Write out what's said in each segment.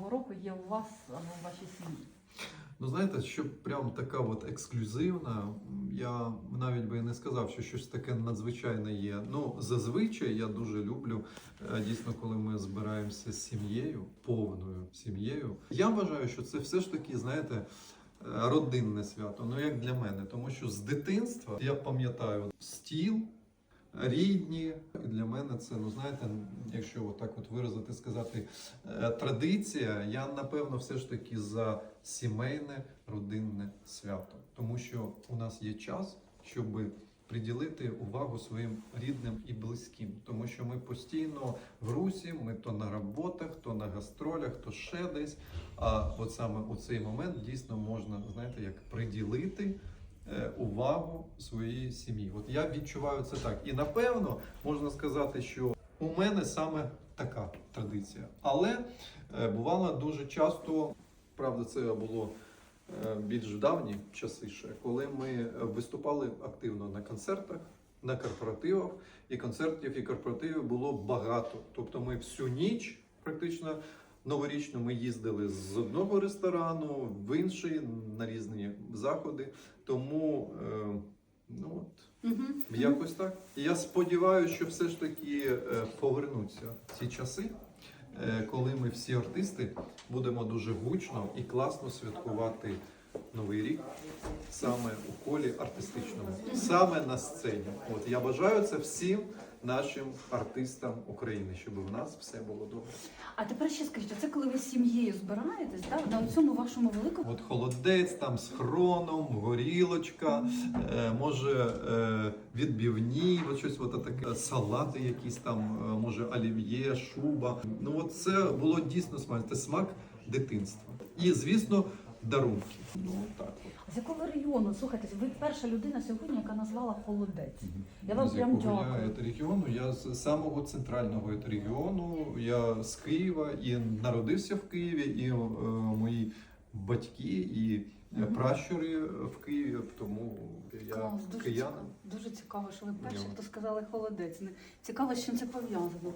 Нового року є у вас або у вашій сім'ї? Ну, знаєте, що прям така от ексклюзивна, я навіть би не сказав, що щось таке надзвичайне є. Ну, зазвичай я дуже люблю е, дійсно, коли ми збираємося з сім'єю, повною сім'єю. Я вважаю, що це все ж таки, знаєте, е, родинне свято. Ну як для мене, тому що з дитинства я пам'ятаю стіл. Рідні. Для мене це, ну знаєте, якщо отак от виразити, сказати е, традиція, я напевно все ж таки за сімейне родинне свято, тому що у нас є час, щоб приділити увагу своїм рідним і близьким, тому що ми постійно в русі, ми то на роботах, то на гастролях, то ще десь. А от саме у цей момент дійсно можна, знаєте, як приділити увагу своїй сім'ї. От я відчуваю це так. І напевно можна сказати, що у мене саме така традиція. Але е, бувало дуже часто, правда, це було е, більш давні часи ще, коли ми е, виступали активно на концертах. На корпоративах і концертів і корпоративів було багато. Тобто ми всю ніч практично новорічну ми їздили з одного ресторану в інший на різні заходи. Тому е, ну от Угу. якось так. І я сподіваюся, що все ж таки е, повернуться ці часи, е, коли ми всі артисти будемо дуже гучно і класно святкувати Новий рік саме у колі артистичному, саме на сцені. От я бажаю це всім нашим артистам України, щоб в нас все було добре. А тепер ще скажіть, це коли ви з сім'єю збираєтесь, да, на цьому вашому великому От холодець там з хроном, горілочка, е, може е, відбівні, от щось от таке, салати якісь там, е, може олів'є, шуба. Ну от це було дійсно смак, це смак дитинства. І звісно, дарунки. Ну так. от. з якого регіону? Слухайте, ви перша людина сьогодні, яка назвала холодець. Я вам З прям якого дякую. Я регіону, я з самого центрального це регіону, я з Києва і народився в Києві, і е, мої батьки і е, Мгм. пращури в Києві, тому я Клас, дуже киянин. цікаво. Дуже цікаво, що ви перші, хто сказали холодець. Не- Цікаво, з чим це пов'язано.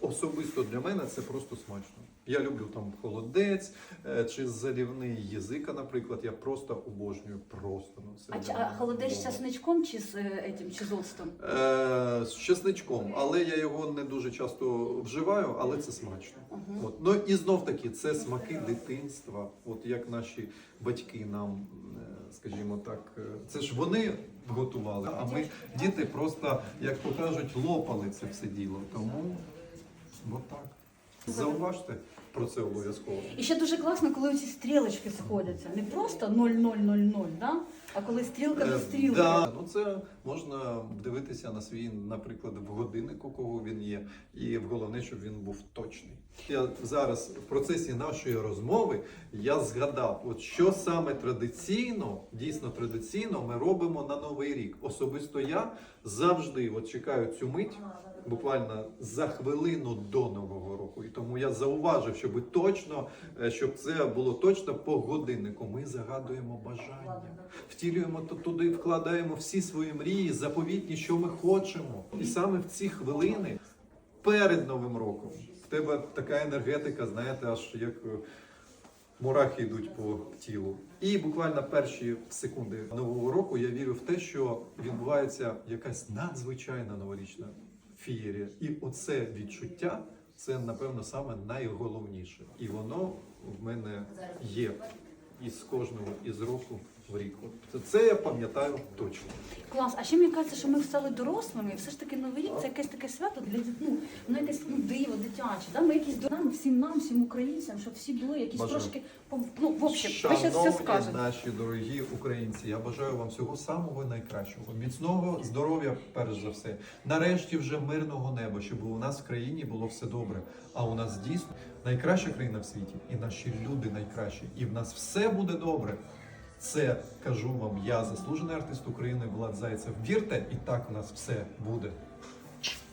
Особисто для мене це просто смачно. Я люблю там холодець е, чи залівний язика, наприклад. Я просто обожнюю. Просто ну це а, чи- а холодець з часничком чи з е, етім, чи з оцтом? Е, з чесничком, але я його не дуже часто вживаю, але це смачно. Мгм. От. Ну і знов таки, це смаки дитинства. От як наші батьки нам, е, скажімо так, е, це ж вони готували, а ми, діти, просто, як то кажуть, лопали це все діло. Тому от так. Зауважте про це обов'язково. І ще дуже класно, коли ці стрілочки сходяться. Не просто 0,000, да? А коли стрілка до Е, стрілки. Да, ну це можна дивитися на свій, наприклад, в годиннику, кого він є, і головне, щоб він був точний. Я зараз в процесі нашої розмови я згадав, от що саме традиційно, дійсно традиційно, ми робимо на новий рік. Особисто я завжди от чекаю цю мить. Буквально за хвилину до нового року, і тому я зауважив, щоб точно, е, щоб це було точно по годиннику. Ми загадуємо бажання, втілюємо то туди, вкладаємо всі свої мрії, заповітні, що ми хочемо. І саме в ці хвилини перед новим роком в тебе така енергетика, знаєте, аж як е, мурахи йдуть по тілу. І буквально перші секунди нового року я вірю в те, що відбувається якась надзвичайна новорічна фієрія. І оце відчуття це, напевно, саме найголовніше. І воно в мене є із кожного із року в рік. От це я пам'ятаю точно. Клас. А ще мені кажеться, що ми стали дорослими, все ж таки новий рік це якесь таке свято для дит- ну, ну якесь ну, диво, дитяче. Да? Ми якісь до нам, всім нам, всім українцям, щоб всі були якісь Бажаю. трошки пом- ну, в общем, ви зараз все Шановні скажете. наші дорогі українці, я бажаю вам всього самого найкращого, міцного здоров'я, перш за все. Нарешті вже мирного неба, щоб у нас в країні було все добре. А у нас дійсно найкраща країна в світі, і наші люди найкращі, і в нас все буде добре. Це кажу вам, я заслужений артист України Влад Зайцев. Вірте, і так у нас все буде.